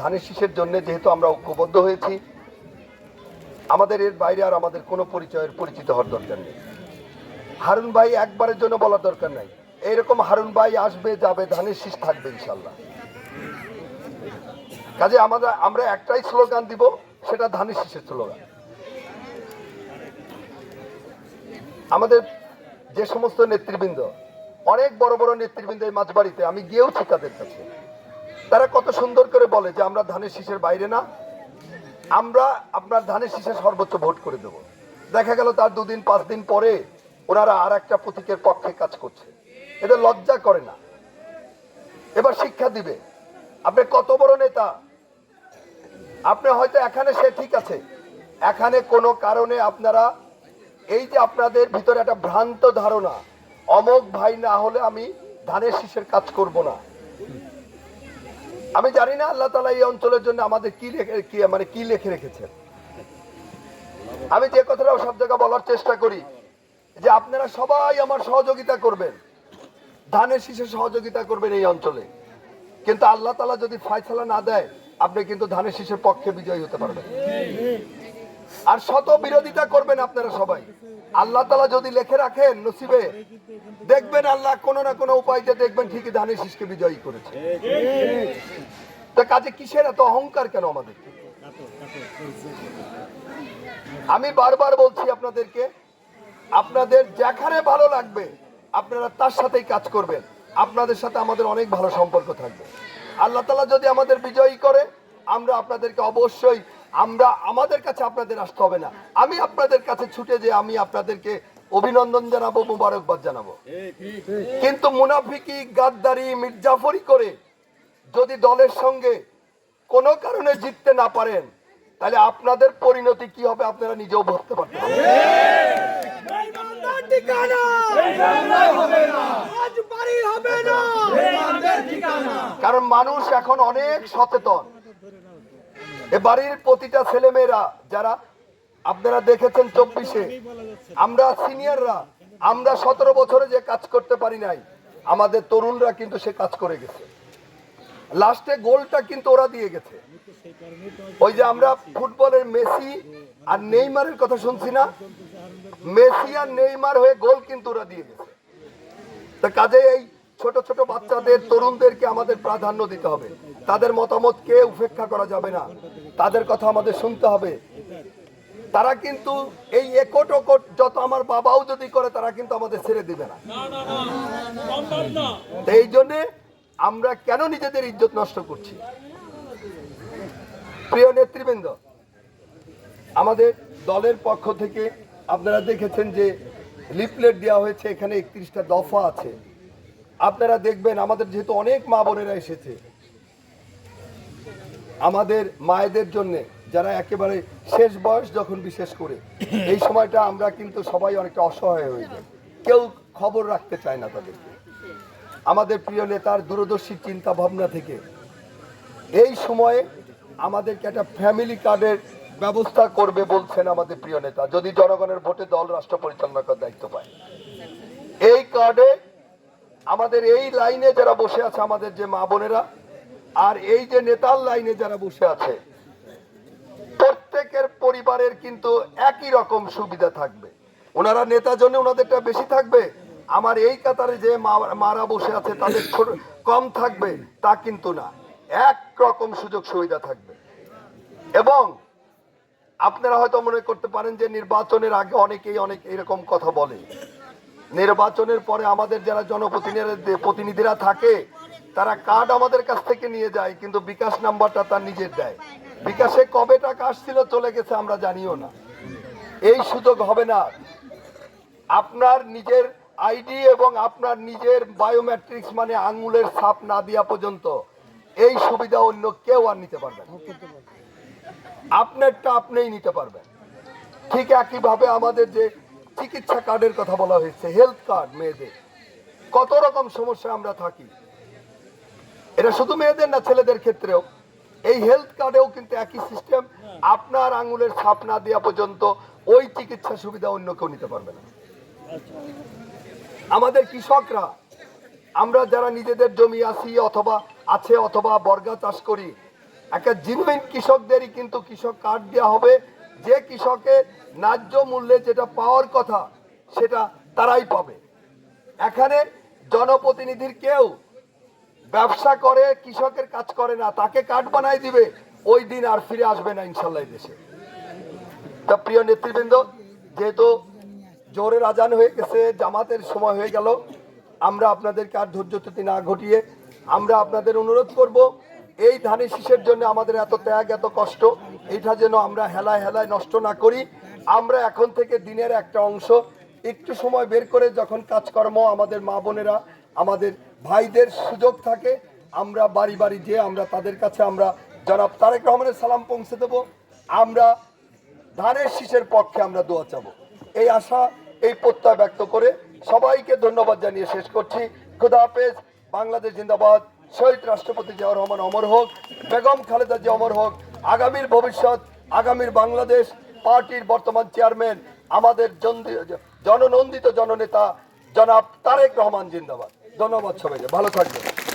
ধানের শীষের জন্য যেহেতু আমরা ঐক্যবদ্ধ হয়েছি, আমাদের এর বাইরে আর আমাদের কোনো পরিচয়ের পরিচিত হওয়ার দরকার নেই। হারুন ভাই একবারের জন্য বলার দরকার নাই। এইরকম হারুন ভাই আসবে, যাবে, ধানের শীষ থাকবে ইনশাল্লাহ। কাজে আমাদের, আমরা একটাই স্লোগান দিব, সেটা ধানের শীষের স্লোগান। আমাদের যে সমস্ত নেতৃবৃন্দ, অনেক বড় বড় নেতৃবৃন্দ এই মাঝবাড়িতে, আমি গিয়েওছি তাদের কাছে। তারা কত সুন্দর করে বলে যে আমরা ধানের শীষের বাইরে না, আমরা আপনার ধানের শীষে সর্বোচ্চ ভোট করে দেব। দেখা গেল তার দুদিন, পাঁচ দিন পরে ওনারা আর একটা প্রতীকের পক্ষে কাজ করছে। এদের লজ্জা করে না। এবার শিক্ষা দিবে। আপনি কত বড় নেতা? আপনি হয়তো এখানে সে ঠিক আছে। এখানে কোনো কারণে আপনারা এই যে আপনাদের ভিতরে একটা ভ্রান্ত ধারণা অমক ভাই না হলে আমি ধানের শীষের কাজ করব না। আমি জানি না আল্লাহ তালা এই অঞ্চলের জন্য আমাদের কি কি মানে কি লেখে রেখেছেন আমি যে কথাটা সব জায়গায় বলার চেষ্টা করি, যে আপনারা সবাই আমার সহযোগিতা করবেন। ধানের শীষে সহযোগিতা করবেন এই অঞ্চলে। কিন্তু আল্লাহ তালা যদি ফায়সালা না দেয়, আপনি কিন্তু ধানের শীষের পক্ষে বিজয়ী হতে পারবেন। আর শত বিরোধিতা করবেন আপনারা সবাই। আল্লাহ তালা যদি লেখে রাখেন নসিবে, দেখবেন আল্লাহ কোনো না কোনো উপায় দেখবেন ঠিকই ধানের শীষকে বিজয়ী করেছে। তা কাজে কিসের এত অহংকার কেন আমাদের? আমি বারবার বলছি আপনাদেরকে, আপনাদের যেখানে ভালো লাগবে, আপনারা তার সাথেই কাজ করবেন। আপনাদের সাথে আমাদের অনেক ভালো সম্পর্ক থাকবে। আল্লাহ তালা যদি আমাদের বিজয়ী করে, আমরা আপনাদেরকে অবশ্যই আমরা আমাদের কাছে আপনাদের আসতে হবে না। আমি আপনাদের কাছে ছুটে যে আমি আপনাদেরকে অভিনন্দন জানাব মুবারকবাদ জানাব। কিন্তু মুনাফিকি গাদ্দারি মির্জাফরি করে যদি দলের সঙ্গে কোনো কারণে জিততে না পারেন তাহলে আপনাদের পরিণতি কি হবে আপনারা নিজেও ভাবতে পারতেন বেঈমানদের ঠিকানা। আজ বাড়ি হবে না কারণ মানুষ এখন অনেক সচেতন। এ বাড়ির প্রতিটা ছেলেমেয়েরা, যারা আপনারা দেখেছেন চব্বিশে, আমরা সিনিয়ররা, আমরা সতেরো বছরে যে কাজ করতে পারি নাই, আমাদের তরুণরা কিন্তু সে কাজ করে গেছে। লাস্টে গোলটা কিন্তু ওরা দিয়ে গেছে। ওই যে আমরা ফুটবলের মেসি আর নেইমারের কথা শুনছি না? মেসি আর নেইমার হয়ে গোল কিন্তু ওরা দিয়ে গেছে। তা কাজে এই ছোট ছোট বাচ্চাদের তরুণদেরকে আমাদের প্রাধান্য দিতে হবে। তাদের মতামতকে উপেক্ষা করা যাবে না? তাদের কথা আমাদের শুনতে হবে। তারা কিন্তু এই একট ওকট যত আমার বাবাও যদি করে তারা কিন্তু আমাদের ছেড়ে দিবে না। এই জন্যে আমরা কেন নিজেদের ইজ্জত নষ্ট করছি? প্রিয় নেতৃবৃন্দ আমাদের দলের পক্ষ থেকে আপনারা দেখেছেন যে লিফলেট দেওয়া হয়েছে এখানে একত্রিশটা দফা আছে। আপনারা দেখবেন, আমাদের যেহেতু অনেক মা বোনেরা এসেছে, আমাদের মায়েদের জন্য যারা একেবারে শেষ বয়স যখন বিশেষ করে, এই সময়টা আমরা কিন্তু সবাই অনেকটা অসহায় হয়ে যাই। কেউ খবর রাখতে চায় না তাদেরকে। আমাদের প্রিয় নেতার দূরদর্শী চিন্তা ভাবনা থেকে, এই সময়ে আমাদেরকে একটা ফ্যামিলি কার্ডের ব্যবস্থা করবে বলছেন আমাদের প্রিয় নেতা, যদি জনগণের ভোটে দল, রাষ্ট্র পরিচালনা করার দায়িত্ব পায়। এই কার্ডে আমাদের এই লাইনে যারা বসে আছে আমাদের যে মা বোনেরা, আর এই যে নেতার লাইনে যারা বসে আছে, প্রত্যেকের পরিবারের কিন্তু একই রকম সুবিধা থাকবে। ওনারা নেতা জন্য ওনাদেরটা বেশি থাকবে। আমার এই কাতারে যে মারা বসে আছে, তাদের কম থাকবে, তা কিন্তু না। এক রকম সুযোগ সুবিধা থাকবে। এবং আপনারা হয়তো মনে করতে পারেন যে নির্বাচনের আগে অনেকেই অনেক এরকম কথা বলে। নির্বাচনের পরে আমাদের যারা জনপ্রতিনিধি প্রতিনিধিরা থাকে, তারা কার্ড আমাদের কাছ থেকে নিয়ে যায়, কিন্তু বিকাশ নাম্বারটা তার নিজের দেয়। বিকাশে কবে টাকা আসছিল চলে গেছে আমরা জানিও না। এই সুযোগ হবে না। আপনার নিজের আইডি এবং আপনার নিজের বায়োমেট্রিক্স মানে আঙ্গুলের ছাপ না দেওয়া পর্যন্ত এই সুবিধা অন্য কেউ আর নিতে পারবে আপনারটা আপনিই নিতে পারবেন। ঠিক একইভাবে আমাদের যে চিকিৎসা কার্ডের কথা বলা হয়েছে হেলথ কার্ড মেয়েদের। কত রকম সমস্যা আমরা থাকি। এটা শুধু মেয়েদের না, ছেলেদের ক্ষেত্রেও। এই হেলথ কার্ডেও কিন্তু একই সিস্টেম আপনার আঙুলের ছাপ না দেওয়া পর্যন্ত ওই চিকিৎসা সুবিধা অন্য কেউ নিতে পারবে না। আমাদের কৃষকরা, আমরা যারা নিজেদের জমি আছি অথবা আছে অথবা বর্গা চাষ করি, একটা জিনুইন কৃষকদেরই কিন্তু কৃষক কার্ড দেওয়া হবে। যে কৃষকের ন্যায্য মূল্যে যেটা পাওয়ার কথা, সেটা তারাই পাবে। এখানে জনপ্রতিনিধির কেউ ব্যবসা করে, কৃষকের কাজ করে না, তাকে কার্ড বানাই দিবে, ওই দিন আর ফিরে আসবে না ইনশাল্লাহ দেশে। তা প্রিয় নেতৃবৃন্দ, যেহেতু জোরের আজান হয়ে গেছে, জামাতের সময় হয়ে গেল, আমরা আপনাদেরকে আর ধৈর্যচ্যুতি না ঘটিয়ে আমরা আপনাদের অনুরোধ করব এই ধানের শীষের জন্য আমাদের এত ত্যাগ, এত কষ্ট, এটা যেন আমরা হেলায় হেলায় নষ্ট না করি। আমরা এখন থেকে দিনের একটা অংশ। একটু সময় বের করে যখন কাজকর্ম আমাদের মা বোনেরা, আমাদের ভাইদের সুযোগ থাকে, আমরা বাড়ি বাড়ি যেয়ে আমরা তাদের কাছে আমরা জনাব তারেক রহমানের সালাম পৌঁছে দেবো। আমরা ধানের শীষের পক্ষে আমরা দোয়া চাবো। এই আশা, এই প্রত্যয় ব্যক্ত করে সবাইকে ধন্যবাদ জানিয়ে শেষ করছি। খুদা হাফেজ, বাংলাদেশ জিন্দাবাদ। শহীদ রাষ্ট্রপতি জিয়াউর রহমান অমর হোক, বেগম খালেদা জিয়া অমর হোক, আগামীর ভবিষ্যৎ, আগামীর বাংলাদেশ পার্টির বর্তমান চেয়ারম্যান, আমাদের জননন্দিত জননেতা জনাব তারেক রহমান জিন্দাবাদ। ধন্যবাদ সবাইকে, ভালো থাকবেন।